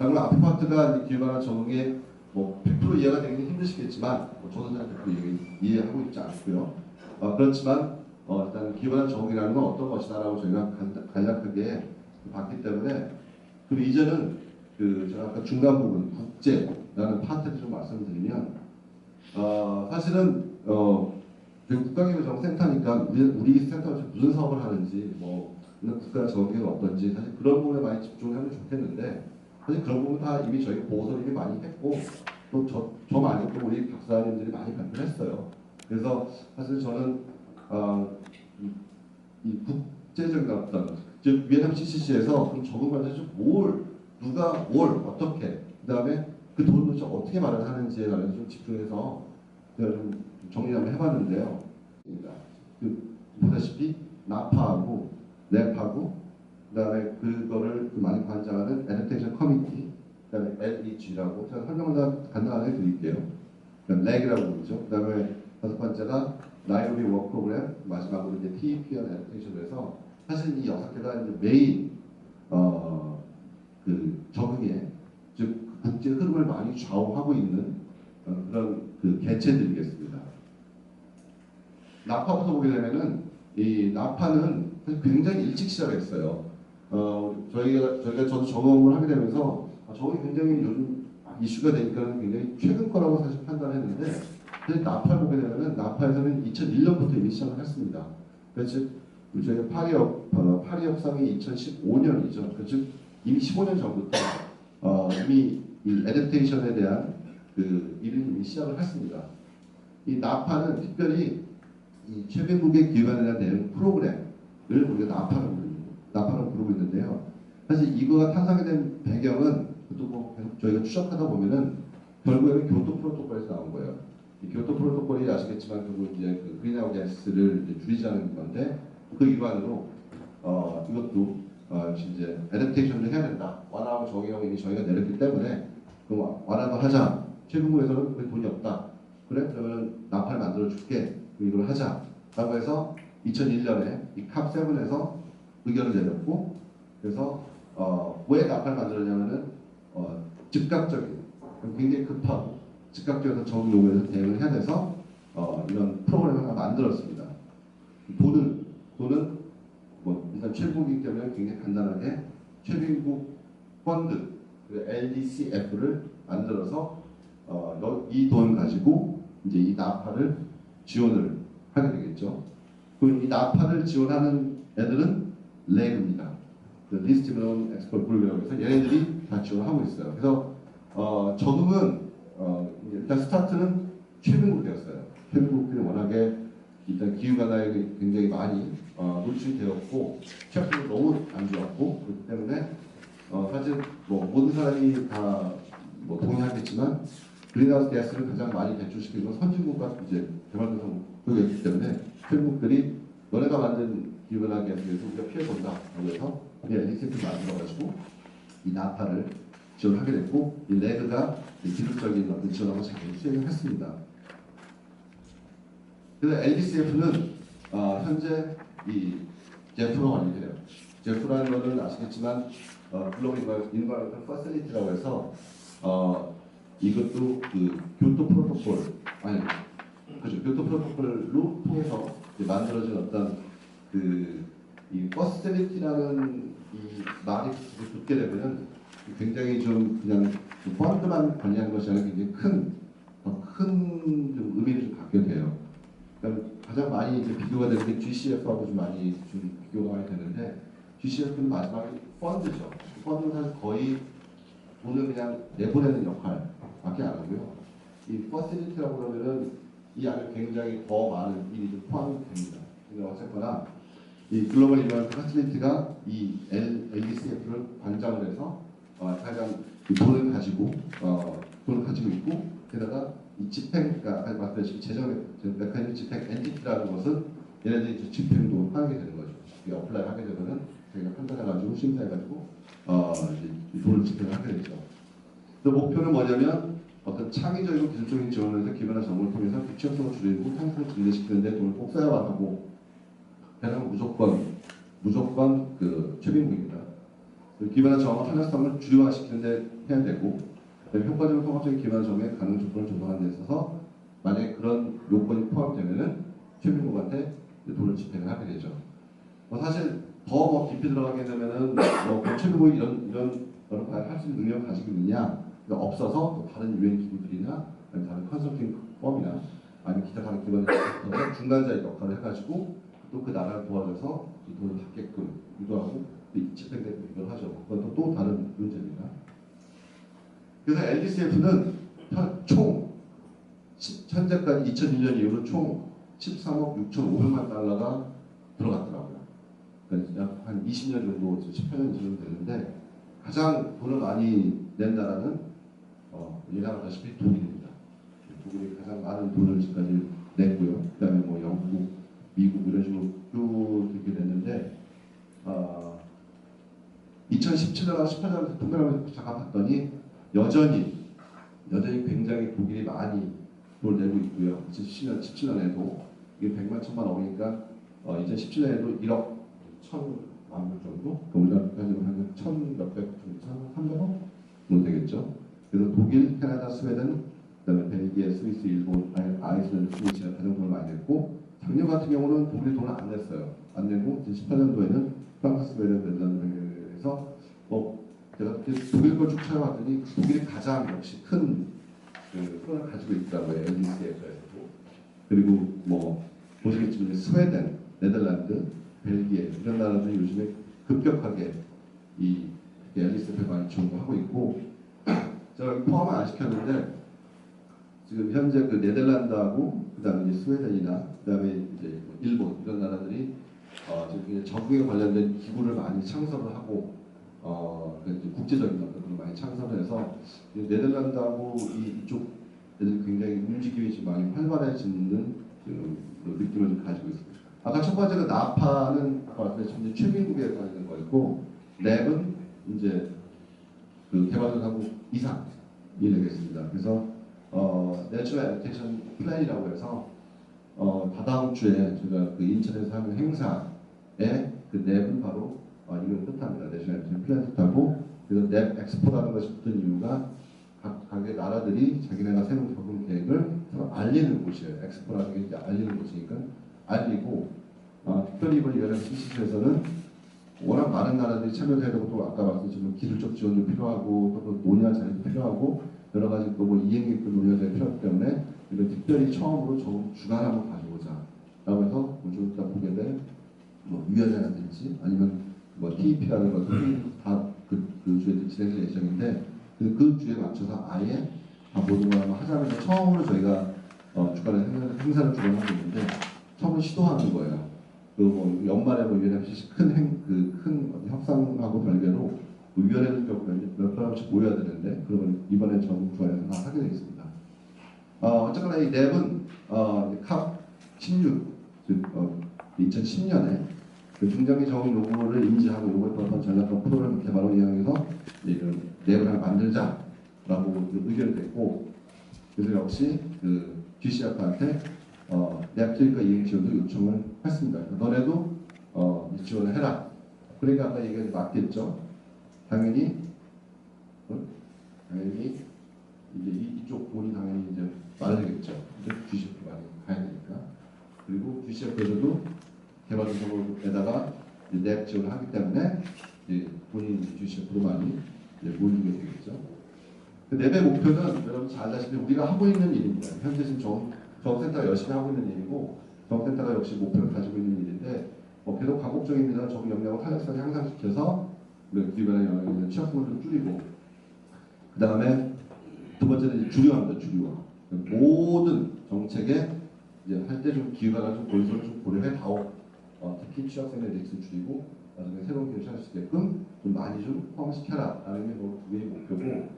그러면 앞에 파트가 이제 기획안화 적응에 뭐100% 이해가 되기는 힘드시겠지만 뭐잘100% 이해, 이해 하고 있지 않고요. 어, 그렇지만 어, 일단 기반한 적응이라는 건 어떤 것이다라고 저희가 간- 간략하게 봤기 때문에 그리고 이제는 그 제가 아까 중간 부분 국제라는 파트를 좀 말씀드리면 어, 사실은 어, 저희 국가기술정센터니까 우리, 우리 센터가 무슨 사업을 하는지 뭐 국가 정계가 어떤지 사실 그런 부분에 많이 집중하면 좋겠는데 사실 그런 부분 다 이미 저희 보고서를 이미 많이 했고 또 저저 말고 또 우리 박사님들이 많이 발표를 했어요. 그래서 사실 저는 어, 이, 이 국제적인 어떤 즉 위에남 CCC에서 그럼 적응을 해서 뭘 누가 뭘 어떻게 그다음에 그 돈을 어떻게 마련 하는지에 관해서 좀 집중해서 제가 좀 정리 한번 해봤는데요. 그 보다시피 나파하고 랩하고 그다음에 그거를 그 많이 관장하는 애니테이션 커미티 그다음에 LEG라고 제가 설명을 다 간단하게 드릴게요. 렉이라고 부르죠. 그다음에 다섯 번째가 나이로비 워크 프로그램 마지막으로 이제 TEPN 애니테이션에서 사실 이 여섯 개가 이제 메인 어 그 적응에 즉 국제 흐름을 많이 좌우하고 있는 어, 그런 그 개체들이겠습니다. 나파부터 보게 되면은 이 나파는 굉장히 일찍 시작했어요. 어 저희가 저희가 저도 적응을 하게 되면서 아, 적응이 굉장히 요즘 이슈가 되니까 굉장히 최근 거라고 사실 판단했는데 사실 나파를 보게 되면은 나파에서는 2001년부터 이미 시작을 했습니다. 그래서 저희가 파리 역 어, 파리 협상이 2015년이죠. 그즉 이미 15년 전부터 어, 이미 이 애더테이션에 대한 그 일을 이미 시작을 했습니다. 이 나파는 특별히 이 최빈국의 기관에 대한 내용 프로그램을 우리가 나파를 부르고 나파를 부르고 있는데요. 사실 이거가 탄생이 된 배경은 또 뭐 저희가 추적하다 보면은 결국에는 교토 프로토콜에서 나온 거예요. 이 교토 프로토콜이 아시겠지만 결국 이제 그 그린아웃 가스를 이제 줄이자는 건데 그 일환으로 어 이것도 어 이제 애더테이션을 해야 된다. 완화하고 적용을 이미 저희가 내렸기 때문에 그 완화를 하자. 최근국에서는 그 돈이 없다. 그래 그러면 나팔 만들어 줄게. 이걸 하자. 라고 해서 2001년에 이 캅7에서 의견을 내렸고 그래서 어, 왜 나팔 만들었냐면은 어, 즉각적인 굉장히 급하고 즉각적인 적응 요구에서 대응을 해야 돼서 어, 이런 프로그램을 하나 만들었습니다. 돈은 돈은 뭐 일단 최고이기 때문에 굉장히 간단하게 최빈국 펀드 그 LDCF를 만들어서 어, 이돈 가지고 이제 이 나파를 지원을 하게 되겠죠. 그럼 이 나파를 지원하는 애들은 렉입니다. 그 리스트면 엑스퍼트 그룹이라고 해서 얘네들이 다 지원하고 있어요. 그래서 어, 적응은 어, 일단 스타트는 최빈국이었어요. 최빈국들이 워낙에 일단 기후변화에 굉장히 많이 어, 노출되었고 취약률이 너무 안 좋았고 그렇기 때문에 어, 사실 뭐 모든 사람이 다 뭐 동의하겠지만 그린하우스 가스를 가장 많이 배출시키는 건 선진국과 이제 개발도상국이기 때문에 최국들이 너네가 만든 기후변화 가스에서 우리가 피해본다 해서 그냥 리센트 만들어가지고 이 나파를 지원하게 됐고 이 레드가 이 기술적인 어떤 지원하고 잘 수행을 했습니다. 그래서 LDCF는 어, 현재 이 제프로 관리돼요. 제프라는 거는 아시겠지만 어, 글로벌 인바이런트 퍼실리티라고 해서 어, 이것도 그 교토 프로토콜 아니 그죠 교토 프로토콜로 통해서 만들어진 어떤 그 이 퍼실리티라는 이 말이 붙게 되면은 굉장히 좀 그냥 그 펀드만 관리하는 것이 아니라 굉장히 큰 큰 의미를 좀 갖게 돼요. 그러니까 가장 많이 이제 비교가 되는 게 GCF하고 좀 많이 좀 비교가 많이 되는데 GCF는 마지막에 펀드죠. 펀드는 사실 거의 돈을 그냥 내보내는 역할밖에 안 하고요. 이 퍼실리티라고 그러면은 이 안에 굉장히 더 많은 일이 좀 포함이 됩니다. 근데 어쨌거나 이 글로벌 이런 퍼실리티가 이 LDCF를 관장을 해서 어, 가장 그 돈을 가지고 어, 돈을 가지고 있고 게다가 이 집행, 그러니까 말씀드렸듯이 재정 메커니즘 집행 엔티티라는 것은 얘네들이 집행도 하게 되는 거죠. 이 어플라이 하게 되면은 저희가 판단해가지고 심사해가지고 어, 이제 이 돈을 집행을 하게 되죠. 그 목표는 뭐냐면 어떤 창의적이고 기술적인 지원에서 기반한 정보를 통해서 비취약성을 줄이고 탄탄을 증대시키는 데 돈을 꼭 써야만 하고 배는 무조건 무조건 그 최빈국입니다. 그 기반화 정화 탄력성을 주류화시키는데 해야 되고 효과적인 통합적인 기반화 정의 가능 조건을 조성하는 데 있어서 만약에 그런 요건이 포함되면은 최민국한테 이제 돈을 집행을 하게 되죠. 뭐 사실 더뭐 깊이 들어가게 되면은 뭐 최민국이 이런 이런 거를 할수 있는 능력을 가지고 있느냐 없어서 또 다른 유엔 기구들이나 다른 컨설팅 펌이나 아니면 기타 다른 기관을 통해서 중간자의 역할을 해가지고 또 그 나라를 도와줘서 이 돈을 받게끔 유도하고 또 집행되고 이걸 하죠. 그건 또, 또 다른 문제입니다. 그래서 LDCF는 총 시- 현재까지 2001년 이후로 총 13억 6,500만 달러가 들어갔더라고요. 그러니까 약 한 20년 정도, 18년 정도 됐는데 가장 돈을 많이 낸 나라는 어, 예상 아시다시피 독일입니다. 독일이 가장 많은 돈을 지금까지 냈고요. 그 다음에 뭐 영국, 미국 이런 식으로 쭉 이렇게 됐는데 어, 2017년과 18년 통계를 잠깐 봤더니 여전히 여전히 굉장히 독일이 많이 돈을 내고 있고요. 2017년 17년에도 이게 100만 천만 원이니까 어, 2017년에도 1억 1천만 불 정도, 우리나라까지는 한1 몇백, 1,300억 정도 되겠죠. 그래서 독일, 캐나다, 스웨덴, 그다음에 벨기에, 스위스, 일본, 아이- 아이슬란드, 스위스가 가장 돈을 많이 냈고 작년 같은 경우는 독일이 돈을 안 냈어요. 안 내고 2018년도에는 프랑스, 스웨덴, 벨기에에서 뭐 제가 독일 걸 쭉 찾아봤더니 독일이 가장 역시 큰 그, 손을 가지고 있더라고요. LDC에서도 그리고 뭐 보시겠지만 스웨덴, 네덜란드, 벨기에 이런 나라들이 요즘에 급격하게 이 LDC에 많이 지원하고 있고 제가 포함을 안 시켰는데 지금 현재 그 네덜란드하고 그다음에 이제 스웨덴이나 그다음에 이제 뭐 일본 이런 나라들이 어 지금 적응에 관련된 기구를 많이 창설을 하고 어그 이제 국제적인 것들을 많이 창설을 해서 이 네덜란드하고 이 이쪽 굉장히 움직임이 지금 많이 활발해지는 그 느낌을 좀 가지고 있습니다. 아까 첫 번째가 나파는 말씀드린 최민국에 관련된 거였고 랩은 이제 그 개발도상국 이상 이 되겠습니다. 그래서 어, 내추럴 애니테이션 플랜이라고 해서 어, 다다음 주에 제가 그 인천에서 하는 행사에 그 랩은 바로 어, 이걸 뜻합니다. 내추럴 애니테이션 플랜 뜻하고 그래서 랩 엑스포라는 것이 붙은 이유가 각, 각의 나라들이 자기네가 세운 적응 계획을 서로 알리는 곳이에요. 엑스포라는 게 이제 알리는 곳이니까 알리고 어, 특별히 이번 이런 CC에서는 워낙 많은 나라들이 되고 또 아까 말씀드린 기술적 지원도 필요하고 또 논의할 자리도 필요하고 여러 가지 또 뭐 이행객도 논의할 자리 필요하기 때문에 이걸 특별히 처음으로 좀 주간 한번 가져보자 라고 해서 뭐좀 이따 보게 될뭐 위원회라든지 아니면 뭐 TEP라는 것들이 다그 그 주에 진행될 예정인데 그, 그 주에 맞춰서 아예 한번 하자면서 처음으로 저희가 어, 주간에 행사- 행사를 주관하고 있는데 처음 시도하는 거예요. 그뭐 연말에 뭐 UNFCC 큰행그큰 협상하고 별개로 그 위원회들 경우에 몇 사람씩 모여야 되는데 그러면 이번에 전 주관에서 다 하게 되겠습니다. 어, 어쨌거나 이 랩은 어, 캅16 즉 어, 2010년에 그 중장기 적응 요구를 인지하고 요구에 따른 전략과 프로그램 개발을 이용해서 이런 랩을 하나 만들자라고 그 의견이 됐고 그래서 역시 그 GCF한테 어, 랩 트리카 이행 지원도 요청을 했습니다. 너네도 어, 이 지원을 해라. 그러니까 아까 얘기가 맞겠죠. 당연히 어? 당연히 이제 이, 이쪽 돈이 당연히 이제 많아지겠죠. 이제 GCF 많이 가야 되니까. 그리고 GCF에서도 개발사업에다가 랩 지원을 하기 때문에 이제 본인 GCF로 많이 이제 몰리게 되겠죠. 그 랩의 목표는 여러분 잘 아시다시피 우리가 하고 있는 일입니다. 현재 지금 정, 정센터가 열심히 하고 있는 일이고 정센터가 역시 목표를 가지고 있는 일인데 뭐 계속 과목적입니다. 정 역량과 탄력성을 향상시켜서 기관의 영역에 취약성을 좀 줄이고 그 다음에 두 번째는 주류화입니다. 주류화 모든 정책에 이제 할 때 좀 기관을 좀 고려를 좀 고려해 다오 어, 특히 취약생의 리스크 줄이고 나중에 새로운 기회를 찾을 수 있게끔 좀 많이 좀 포함시켜라 라는 게 뭐, 두 개의 목표고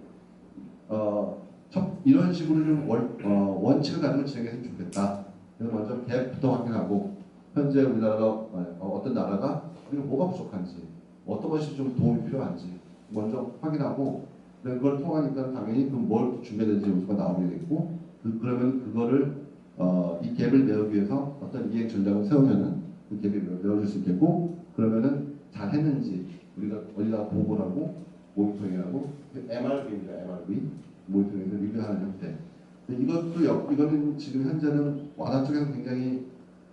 어, 첫, 이런 식으로 좀 월, 어, 원칙을 가지고 진행했으면 좋겠다. 그래서 먼저 갭부터 확인하고 현재 우리나라가 어, 어떤 나라가 그리고 뭐가 부족한지 어떤 것이 좀 도움이 필요한지 먼저 확인하고 그걸 통하니까 당연히 그뭘 준비되는지 요소가 나오게 되고 그, 그러면 그거를 어, 이 갭을 메우기 위해서 어떤 이행 전략을 세우면은 그 갭이 메워질 수 있겠고 그러면은 잘 했는지 우리가 어디다 보고하고 모니터링하고 MRV입니다. MRV 모니터링에서 리뷰하는 형태. 이것도 역, 이거는 지금 현재는 와다 쪽에서 굉장히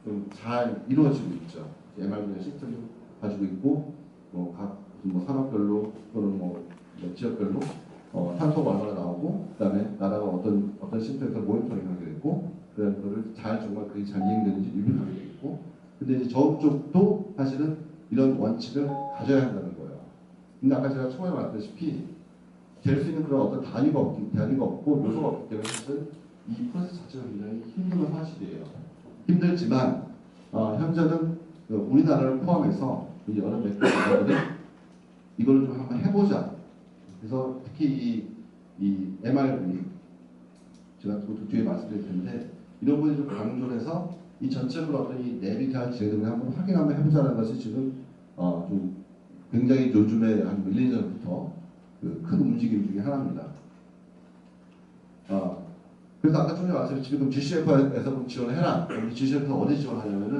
좀 잘 이루어지고 있죠. MRV는 시스템을 가지고 있고 뭐각 뭐 산업별로 또는 뭐, 뭐 지역별로 어, 탄소가 얼마나 나오고 그다음에 나라가 어떤 어떤 시스템에서 모니터링하게 됐고 그런 거를 잘 정말 그게 잘 이행되는지 돼 있고 근데 이제 저쪽도 사실은 이런 원칙을 가져야 한다는 거예요. 근데 아까 제가 처음에 말했다시피 될 수 있는 그런 어떤 단위가 없기 단위가 없고 요소가 없기 때문에 사실 이 프로세스 자체가 굉장히 힘든 건 사실이에요. 힘들지만 어, 현재는 그 우리나라를 포함해서 이 여러 몇 나라들이 이걸 좀 한번 해보자. 그래서 특히 이, 이 MRV 제가 또 뒤에 말씀드릴 텐데 이런 부분이 좀 강조를 해서 이 전체적으로 어떤 이 내비가 제도를 한번 확인 한번 해보자는 것이 지금 어, 좀 굉장히 요즘에 한 1, 2년 전부터 그 큰 움직임 중에 하나입니다. 어, 그래서 아까 전에 말씀드린 지금 GCF에서 좀 지원해라. GCF에서 어디 지원하냐면은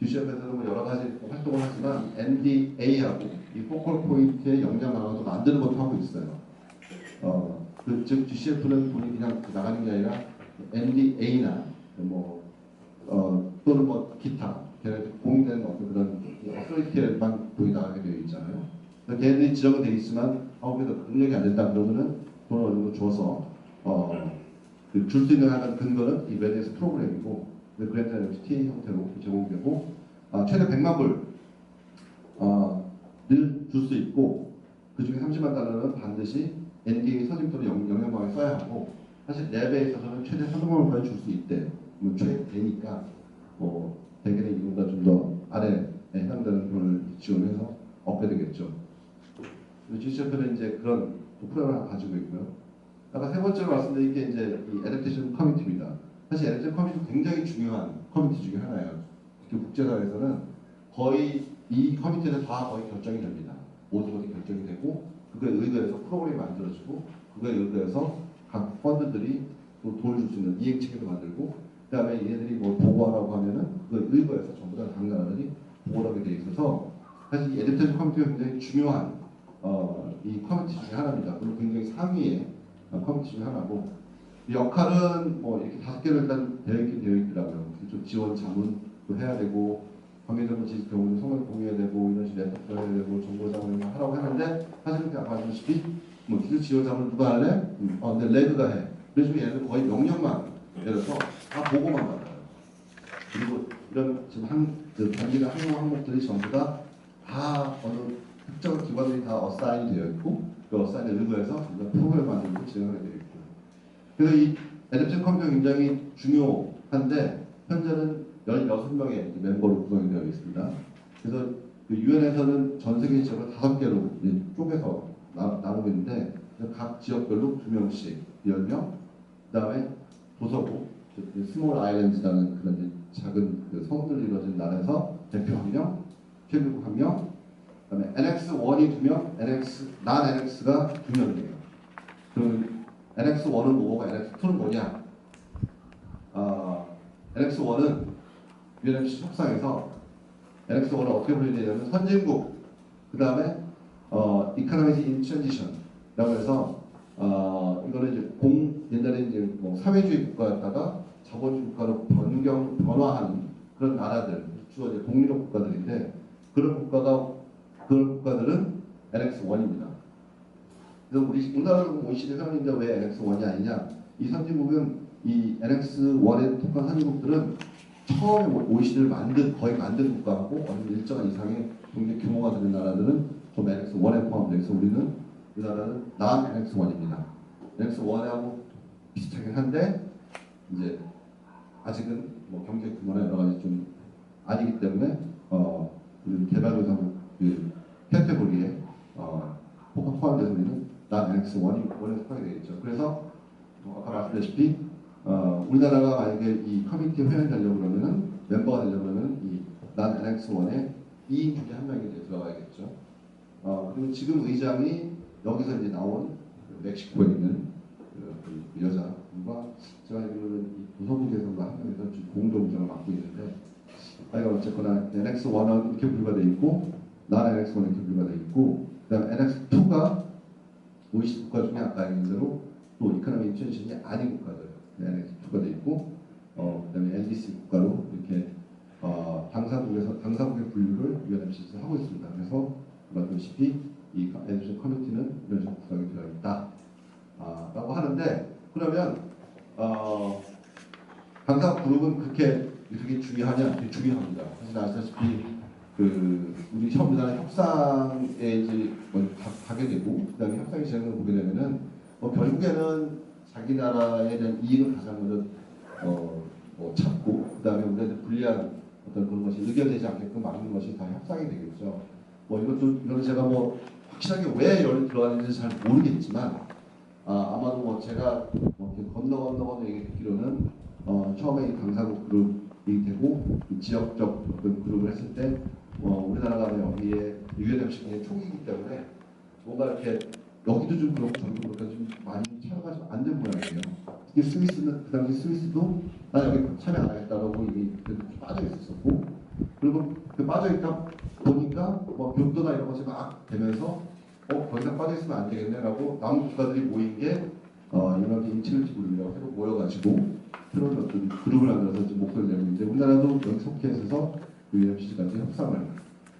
GCF에서는 뭐 여러 가지 활동을 하지만 NDA하고 이 포컬 포인트의 역량 강화도 만드는 것도 하고 있어요. 어, 그, 즉 GCF는 돈이 그냥 나가는 게 아니라 NDA나 뭐 어, 또는 뭐 기타 공인된 어떤 그런 어소리티에만 돈이 나가게 되어 있잖아요. 그래서 걔네들이 지정은 돼 있지만 아무 그래도 능력이 안 된다 그러면은 돈을 어느 정도 줘서 어, 그 줄수 있는 하나의 근거는 이 메디에스 프로그램이고 그 그랜드 TA 형태로 제공되고 아, 최대 100만 불 어, 늘줄 수 있고 그 중에 30만 달러는 반드시 NDA 서식 또는 영- 영양방에 써야 하고 사실 랩에 있어서는 최대 300만 불까지 줄 수 있대. 뭐 최대니까 뭐 대개는 이보다 좀 더 아래에 해당되는 돈을 지원해서 얻게 되겠죠. GCF는 이제 그런 프로그램을 하나 가지고 있고요. 아까 세 번째로 말씀드린 게 이제 이 애덕테이션 커뮤니티입니다. 사실 애덕테이션 커뮤니티 굉장히 중요한 커뮤니티 중에 하나예요. 특히 국제사회에서는 거의 이 커뮤니티에서 다 거의 결정이 됩니다. 모든 것이 결정이 되고 그거에 의거해서 프로그램이 만들어지고 그거에 의거해서 각 펀드들이 또 돈을 줄 수 있는 이행 체계도 만들고 그 다음에 얘네들이 뭐 보고하라고 하면은 그거에 의거해서 전부 다각 나라들이 보고를 하게 돼 있어서 사실 이 애덕테이션 커뮤니티가 굉장히 중요한 어, 이 커뮤니티 중에 하나입니다. 그리고 굉장히 상위의 어, 커뮤니티 중에 하나고 이 역할은 뭐 이렇게 다섯 개를 일단 되어 있긴 되어 있더라고요. 좀 지원 자문도 해야 되고 관계자분 지 경우는 성을 공유해야 되고 이런 식으로 네트워크 해야 되고 정보 자문을 하라고 하는데 사실은 그냥 말씀드렸다시피 뭐 지원 자문 누가 할래? 음, 어, 근데 레그가 해. 그래서 얘는 거의 명령만 내려서 다 보고만 받아요. 그리고 이런 지금 한 그 단기가 항목 항목들이 전부 다 다 어느 특정 기관들이 다 어사인이 되어 있고 그 어사인에 의거해서 전부 다 프로그램 만들고 진행하게 되어 있고 그래서 이 애드션 컴퓨터가 굉장히 중요한데 현재는 16명의 멤버로 구성이 되어 있습니다. 그래서 그 유엔에서는 전 세계 지역을 다섯 개로 쪼개서 나, 나누고 있는데 각 지역별로 두 명씩 10명 그다음에 도서국 그 스몰 아일랜드라는 그런 작은 그 성들로 이루어진 나라에서 대표 한 명, 최고국 한 명, 그다음에 NX1이 두 명, NX 난 NX가 두 명이에요. 그럼 NX1은 뭐고 NX2는 뭐냐? 아, NX1은 UNFC 협상에서 NX1을 어떻게 분류되냐면 선진국, 그 다음에 어, in Transition라고 해서 어, 이거는 이제 공 옛날에 이제 뭐 사회주의 국가였다가 자본주의 국가로 변경 변화하는 그런 나라들 주로 이제 동유럽 국가들인데 그런 국가가 그런 국가들은 NX1입니다. 그래서 우리 우리나라는 OECD 회원인데 왜 NX1이 아니냐? 이 선진국은 이 NX1에 속한 선진국들은 처음에 OECD를 만든 거의 만든 국가하고 어느 일정한 이상의 경제 규모가 되는 나라들은 좀 NX1에 포함되어 있어 우리는 우리나라는 난 NX1입니다. NX1하고 비슷하긴 한데 이제 아직은 뭐 경제 규모나 여러 가지 좀 아니기 때문에 어 개발도상 그 카테고리에 어 우리는 난 NX1이 원에 속하게 되어 있죠. 그래서 어, 아까 말씀드렸다시피 어, 우리나라가 만약에 이 커뮤니티 회원이 되려고 그러면은 멤버가 되려고 그러면은 이난 NX1에 2인 중에 한 명이 들어가야겠죠. 어, 그리고 지금 의장이 여기서 이제 나온 그 멕시코에 있는 그, 그 여자분과 제가 알기로는 이 도서국에서가 한 명에서 지금 공동 의장을 맡고 있는데 아이가 어쨌거나 NX1은 이렇게 분류가 돼 있고 나라 NX1에 교류가 돼 있고 그다음에 NX2가 OECD 국가 중에 아까 얘기한 대로 또 이코노미 인천신이 아닌 국가들 NX2가 돼 있고 어 그 다음에 LDC 국가로 이렇게 어 당사국에서 당사국의 분류를 UNFC에서 하고 있습니다. 그래서 말씀드렸다시피 이 에듀션 커뮤니티는 이런 식으로 구성이 되어 있다. 아, 라고 하는데 그러면 어, 당사 그룹은 그렇게 그렇게 중요하냐? 되게 중요합니다. 사실 아시다시피 그 우리 협의나 협상에 이제 가, 가게 되고 그다음에 협상의 진행을 보게 되면은 뭐 결국에는 자기 나라에 대한 이익을 가장 먼저 어, 뭐 찾고 그다음에 우리한테 불리한 어떤 그런 것이 의견되지 않게끔 막는 것이 다 협상이 되겠죠. 뭐 이것도 이거는 제가 뭐 확실하게 왜 여기 들어가는지 잘 모르겠지만 아, 아마도 뭐 제가 뭐 건너 건너 건너 얘기 듣기로는 어, 처음에 이 당사국 그룹이 되고 이 지역적 어떤 그룹을 했을 때 어, 우리나라가 여기에 유엔FC의 총이기 때문에 뭔가 이렇게 여기도 좀 그렇고 저기도 그렇고 좀 많이 참여가 좀 안 된 모양이에요. 특히 스위스는 그 당시 스위스도 나 여기 참여 안 하겠다라고 이미 빠져 있었었고 그리고 그 빠져 있다 보니까 뭐 교토나 이런 것이 막 되면서 어, 더 이상 빠져 있으면 안 되겠네라고 남은 국가들이 모인 게 어, 유럽 인치널티 그룹이라고 새로 모여가지고 새로운 어떤 그룹을 만들어서 이제 목소리를 내고 있는데 우리나라도 여기 속해 있어서 UNFC까지 협상을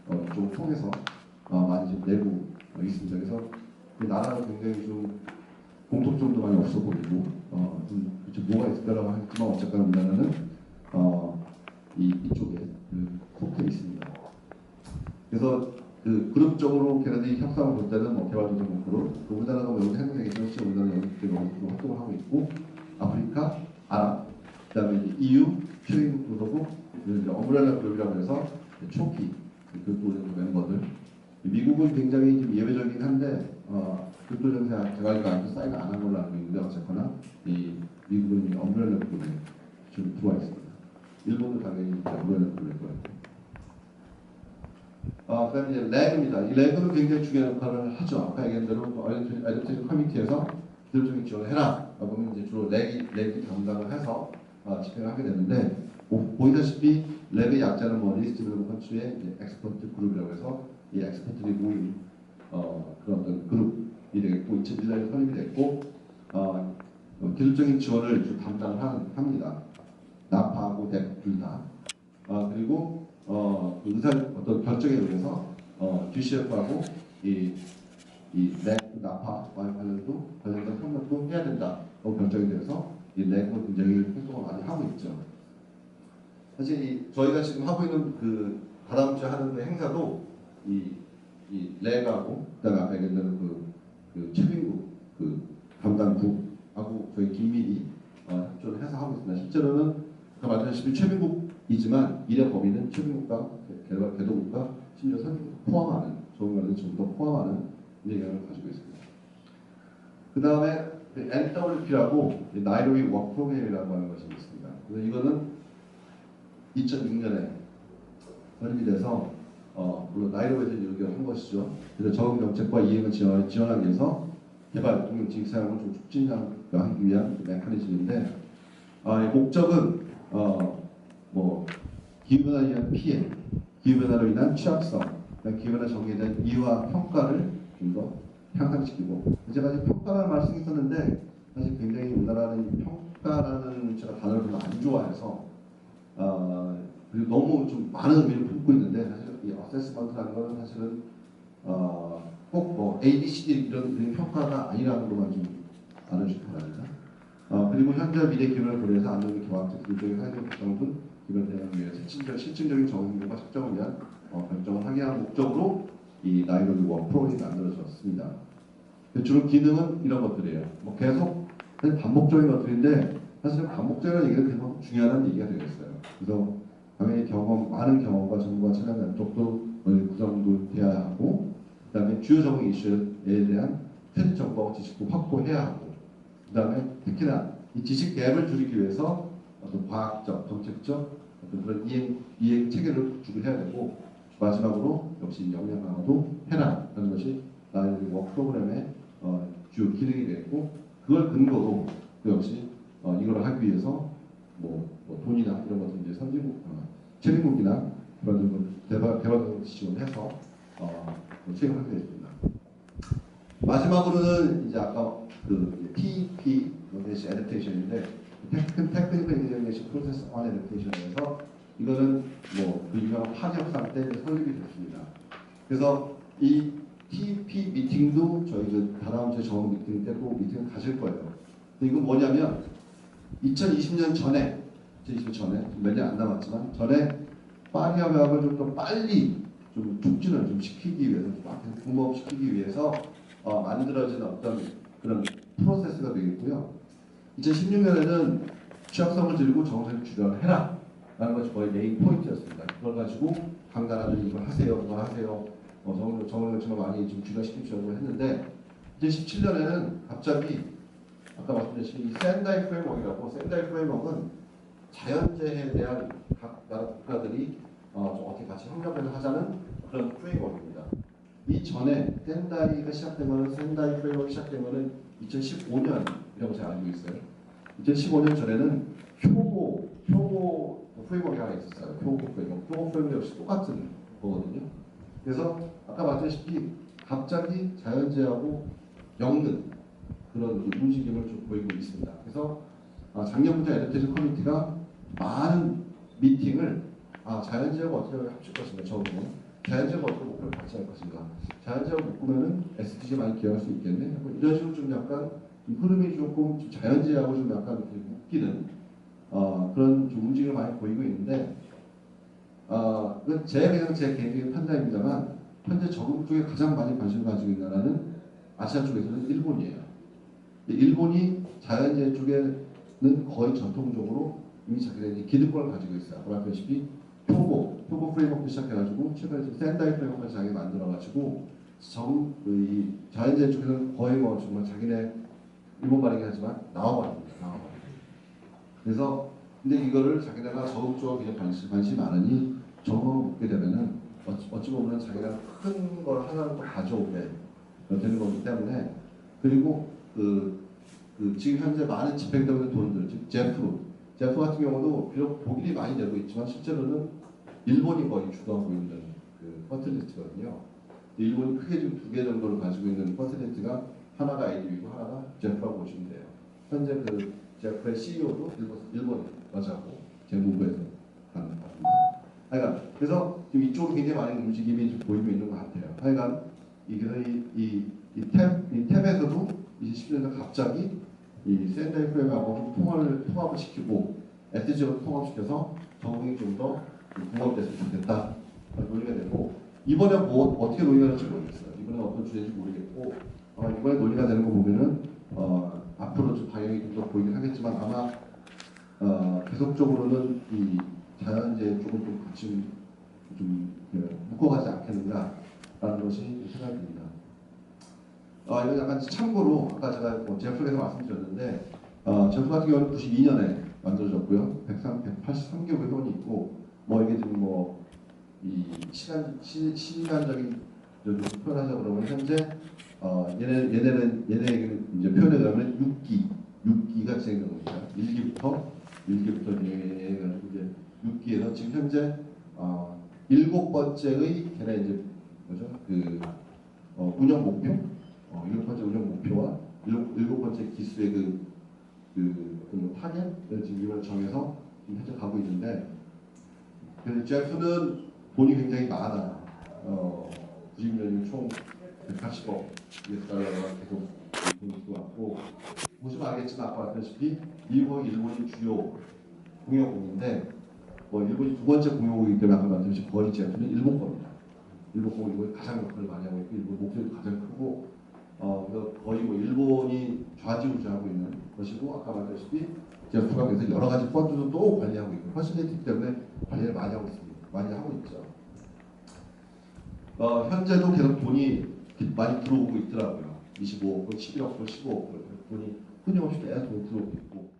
어, 좀 통해서 어, 많이 좀 내고 어, 있습니다. 그래서 이 나라가 굉장히 좀 공통점도 많이 없어 보이고 어, 좀 그쵸, 뭐가 있을까라고 하지만 어쨌거나 우리나라는 어, 이, 이쪽에 그 속해 있습니다. 그래서 그 그룹적으로 걔네들이 협상을 볼 때는 뭐 개발도상 그룹, 또 우리나라가 뭐 여기 행동하기 실제 우리나라 여기 이렇게 여기 활동을 하고 있고 아프리카, 아랍, 그다음에 EU, 최근 구도국, 어브렐라 그룹이라고 해서 초기 그룹도 멤버들. 미국은 굉장히 좀 예외적이긴 한데 어, 그룹도 정세 제가 이거 아직 사인 안 한 걸로 알고 있는데 어쨌거나 이 미국은 이 어브렐라 그룹에 좀 들어와 있습니다. 일본도 당연히 어브렐라 그룹일 거예요. 아, 그다음에 이제 렉입니다. 이 렉은 굉장히 중요한 역할을 하죠. 아까 얘기한 대로 아이덴티티 커뮤니티에서 기술적인 지원을 해라. 하면 이제 주로 렉이, 렉이 담당을 해서 아, 집행을 하게 되는데 보, 보이다시피 렉의 약자는 뭐 리스트 빌 컨트리의 이제 엑스퍼트 그룹이라고 해서 이 엑스퍼트들이 모인 어, 그런 어떤 그룹이 되겠고 2001년에 설립이 됐고 어, 어, 기술적인 지원을 좀 담당을 합니다. 나파하고 덱둘 다. 아, 그리고 어, 그 의사 어떤 결정에 의해서 어, GCF하고 이, 이 렉, 나파 관련도 관련된 협력도 해야 된다고 결정이 돼서 이 렉은 굉장히 활동을 많이 하고 있죠. 사실 이 저희가 지금 하고 있는 그 다다음 주에 하는 그 행사도 이, 이 렉하고 그다음에 아까 얘기했던 그, 그 최빈국 그 담당국하고 저희 긴밀히 어, 협조를 해서 하고 있습니다. 실제로는 아까 말씀하셨다시피 최빈국 이지만 일의 범위는 최빈국과 개발 개도국과 심지어 선진국 포함하는 좋은 말로 좀더 포함하는 영향을 가지고 있습니다. 그 다음에 NWP라고 나이로비 워크 프로그램이라고 하는 것이 있습니다. 그래서 이거는 2006년에 설립이 돼서 어, 물론 나이로비에서 이렇게 한 것이죠. 그래서 적응 정책과 이행을 지원, 지원하기 위해서 개발 동맹 지식 사용을 좀 촉진하기 위한 메커니즘인데 아, 이 목적은 어, 뭐 기후변화에 의한 피해, 기후변화로 인한 취약성, 기후변화 정의에 대한 이유와 평가를 좀 더 향상시키고 제가 이제 평가라는 말씀이 있었는데 사실 굉장히 우리나라는 이 평가라는 제가 단어를 별로 안 좋아해서 어, 그리고 너무 좀 많은 의미를 품고 있는데 사실 이 어세스먼트라는 거는 사실은 어, 꼭뭐 A, B, C, D 이런 평가가 아니라는 것만 좀 알아주시기 바랍니다. 어, 그리고 현재 미래 기회를 고려해서 안정적 경합적 기술적인 사회적 발전은 기반 대응을 위해 실질적, 실질적인 적응과 측정을 어, 결정을 하게 하는 목적으로 이 나이로비 원 프로그램이 만들어졌습니다. 주로 기능은 이런 것들이에요. 뭐 계속 사실 반복적인 것들인데 사실은 반복적인 얘기가 계속 중요하다는 얘기가 되겠어요. 그래서 당연히 경험, 많은 경험과 정보가 차량 양쪽도 구성도 돼야 하고 그 다음에 주요 적응 이슈에 대한 편입 정보와 지식도 확보해야 하고 그 다음에 특히나 이 지식 갭을 줄이기 위해서 어떤 과학적, 정책적 어떤 그런 이행 이행 체계를 구축을 해야 되고 마지막으로 역시 역량 강화도 해라라는 것이 나의 워크 프로그램의 어, 주요 기능이 되고 그걸 근거로 또 역시 어, 이걸 하기 위해서 뭐, 뭐 돈이나 이런 것들 이제 선진국, 어, 최빈국이나 개발도국 개발 개발도국 지원을 해서 어, 수행하게 됐습니다. 마지막으로는 이제 아까 그 TP 노데시 애드테이션인데 테크니컬 인지니어링 프로세스 온 애드테이션에서 이거는 뭐그 유명한 파격상 때 설립이 됐습니다. 그래서 이 TP 미팅도 저희 그 다다음 주에 정원 미팅 때 꼭 미팅을 가실 거예요. 근데 이건 뭐냐면 2020년 전에 2020년 전에 몇 년 안 남았지만 전에 파리 협약을 좀 더 빨리 좀 촉진을 좀 시키기 위해서 좀 앞에서 붐업시키기 위해서 어, 만들어진 어떤 그런 프로세스가 되겠고요. 2016년에는 취약성을 들고 정책을 주관해라 라는 것이 거의 메인 포인트였습니다. 그걸 가지고 강단하들 이걸 하세요, 그거 하세요. 어, 정을 정을 정말 많이 좀 주관시키려고 했는데 2017년에는 갑자기 아까 말씀드렸듯이 이 샌다이 프레임워크라고 샌다이 프레임워크는 자연재해에 대한 각 나라 국가들이 어, 좀 어떻게 같이 협력해서 하자는 그런 프레임워크입니다. 이 전에 샌다이가 거는 샌다이 프레임워크 거는 2015년이라고 제가 알고 있어요. 2015년 전에는 효고 효고 프레임워크가 하나 있었어요. 효고 프레임워크. 효고 프레임워크 역시 똑같은 거거든요. 그래서 아까 말씀드렸다시피 갑자기 자연재해하고 엮는 그런 움직임을 좀 보이고 있습니다. 그래서 아, 작년부터 애드테이션 커뮤니티가 많은 미팅을 아, 자연재해가 어떻게 합칠 것인가 처음으로 자연재해가 어떻게 목표를 같이 할 것인가 자연재해가 묶으면은 SDG 많이 기여할 수 있겠네 뭐 이런 식으로 좀 약간 이 흐름이 조금 좀 자연재해하고 좀 약간 묶이는 어, 그런 좀 움직임을 많이 보이고 있는데 어, 제 그냥 제 개인적인 판단입니다만 현재 적응 쪽에 가장 많이 관심을 가지고 있는 나라는 아시아 쪽에서는 일본이에요. 일본이 자연재해 쪽에는 거의 전통적으로 이미 자기네들이 기득권을 가지고 있어요. 말했다시피 표고, 표고 프레임워크 시작해가지고 최근에 샌다이 프레임워크를 자기 만들어가지고 정, 그이 자연재해 쪽에서는 거의 뭐 정말 자기네 일본 말이긴 하지만 나와버립니다. 그래서 근데 이거를 자기네가 적극적으로 그냥 관심, 관심이 많으니 적응을 묻게 되면은 어찌, 어찌 보면 자기가 큰 걸 하나를 또 가져오게 되는 거기 때문에 그리고 그, 그 지금 현재 많은 집행되고 있는 돈들 즉 제프 제프 같은 경우도 비록 독일이 많이 내고 있지만 실제로는 일본이 거의 주도하고 있는 그 퍼틀리스트거든요. 일본이 크게 지금 두 개 정도를 가지고 있는 퍼틀리스트가 하나가 ADB고 하나가 제프라고 보시면 돼요. 현재 그 제프의 CEO도 일본, 일본이 맞아고 재무부에서 하는 것 같습니다. 하여간 그래서 지금 이쪽으로 굉장히 많은 움직임이 좀 보이고 있는 것 같아요. 하여간 이게 이, 이, 탭, 이 탭에서도 2010년에 갑자기 이 샌다이 프레임하고 좀 통합을, 통합을 시키고 SDG로 통합시켜서 적응이 좀더 붕업됐으면 좋겠다 논의가 되고 이번에 뭐 어떻게 논의가 될지 모르겠어요. 이번에 어떤 주제인지 모르겠고 아마 이번에 논의가 되는 거 보면은 어, 앞으로 좀 방향이 좀 더 보이긴 하겠지만 아마 어, 계속적으로는 이 자연재해 쪽을 좀 같이 좀 예, 묶어가지 않겠는가라는 것이 생각이 듭니다. 어, 이건 약간 참고로 아까 제가 뭐 제프에서 말씀드렸는데 어, 제프 같은 경우는 92년에 만들어졌고요. 103, 183개국의 회원이 있고 뭐 이게 지금 뭐이 시간 시, 시간적인 좀 표현하자 그러면 현재 어, 얘네 얘네는 얘네 이제 표현에 의하면 6기 6기가 진행되는 겁니다. 1기부터 1기부터 진행해가지고 이제 6기에서 지금 현재 어, 일곱 번째의 걔네 이제 뭐죠 그 어, 운영 목표 어, 일곱 번째 운영 목표와 일곱, 일곱 번째 기수의 그, 그뭐 타겟을 지금 이번에 정해서 지금 현재 가고 있는데 그 제프는 돈이 굉장히 많아. 어, 90년이면 총 180억 US 달러가 계속 돈이 들어왔고 보시면 알겠지만 아까 말했다시피 미국, 일본이 주요 공여국인데 뭐 일본이 두 번째 공여국이기 때문에 아까 말했듯이 거의 제프는 일본 겁니다. 일본 공일본이 가장 역할을 많이 하고 있고 일본 목표도 가장 크고 어, 거의 뭐 일본이 좌지우지하고 있는 것이고 아까 말했다시피 제프가 그래서 여러 가지 펀드도 또 관리하고 있고 퍼실리티 때문에 관리를 많이 하고 있습니다. 많이 하고 있죠. 어, 현재도 계속 돈이 많이 들어오고 있더라고요. 25억, 11억, 15억 돈이 끊임없이 계속 들어오고 있고